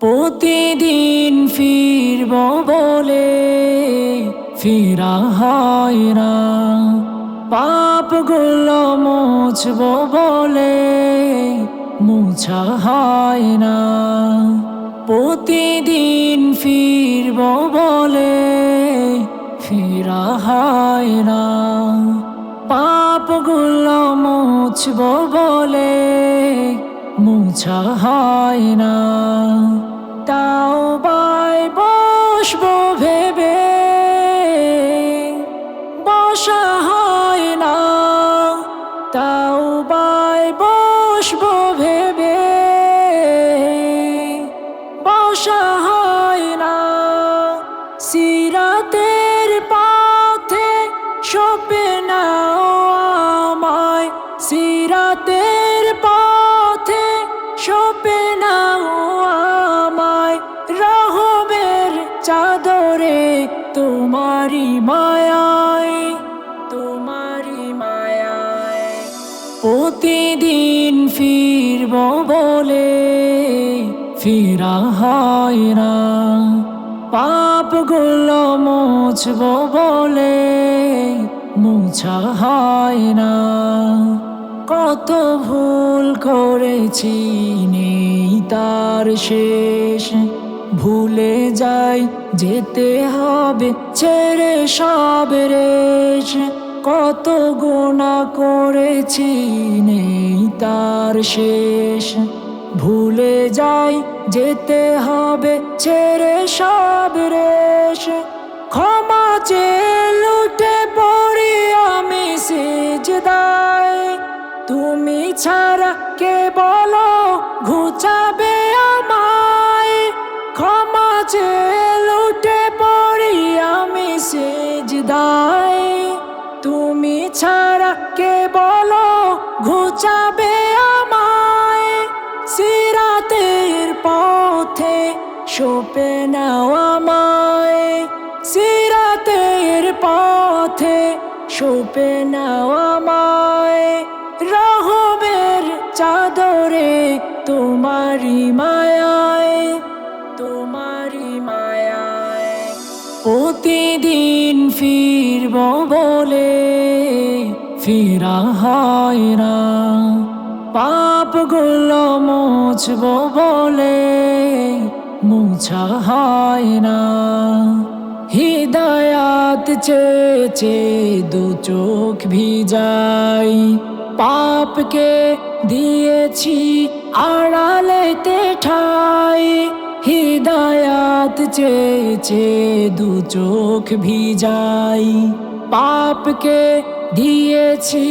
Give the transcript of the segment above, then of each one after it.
প্রতিদিন ফিরব বলে ফিরা হয় না। পাপগুলো মুছব বলে মুছা হয় না। প্রতিদিন ফিরব বলে ফিরা হয় না। পাপগুলো মুছব বলে মুছা হয় না। তাও বাই বসবো ভেবে। বসা হয় না। তাও বাই বসবো ভেবে। বসা হয় না। সিরাতের পথে সপে তোমারি মায়ায় তোমারি মায়ায় প্রতিদিন ফিরব বলে ফিরা হয় না। পাপগুলো মুছব বলে মুছা হয় না। কত ভুল করেছি, নেই তার শেষ। ভুলে যাই, যেতে হবে ছেড়ে সব রেশ। কত গোনা করেছি, নেই তার শেষ। ভুলে যাই, যেতে হবে ছেড়ে সব রেশ। ক্ষমা চেয়ে সেজদায় তুমি ছাড়া কে বলো? ঘুচাবে আমায়। সিরাতের পথে সোপে নাও আমায়। সিরাতের পথে সোপে নাও আমায়। রহবের চাদরে তোমারি মায়ায় প্রতিদিন ফিরব বলে ফিরা হয় না। পাপগুলো মুছব বলে মুছা হয় না। হৃদয়াত চেয়েছে দু চোখ ভিজাই। পাপকে দিয়েছি আড়ালেতে ঠাই হৃদয়াত চেয়েছে দু চোখ ভিজাই। পাপকে দিয়েছি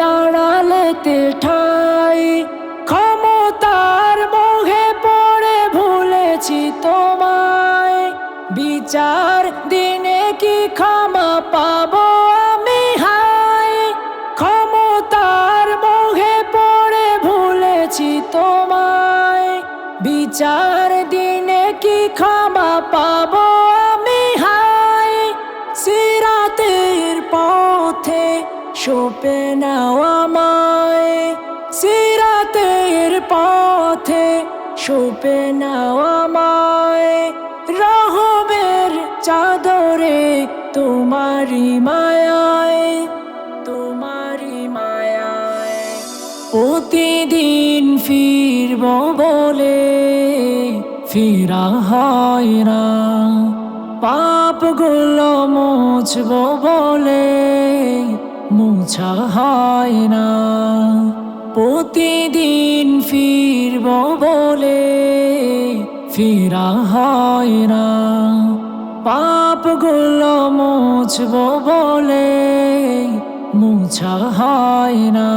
আড়ালেতে ঠাই। ক্ষমতার মোহে পড়ে ভুলেছি তোমায়। বিচার দিনে কি ক্ষমা পাবো আমি? হাই। ক্ষমতার মোহে পড়ে ভুলেছি তোমায়। বিচার ক্ষমা পাব আমি হাই সিরাতের পথে সোপে নাও আমায়। সিরাতের পথে সোপে নাও আমায়। রহবের চাদরে তোমারি মায়ায় তোমারি মায়ায়। প্রতিদিন ফিরব বলে ফিরা হয় না। পাপগুলো মুছব বলে মুছা হয় না। প্রতিদিন ফিরব বলে ফিরা হয় না। পাপগুলো মুছব বলে মুছা হয় না।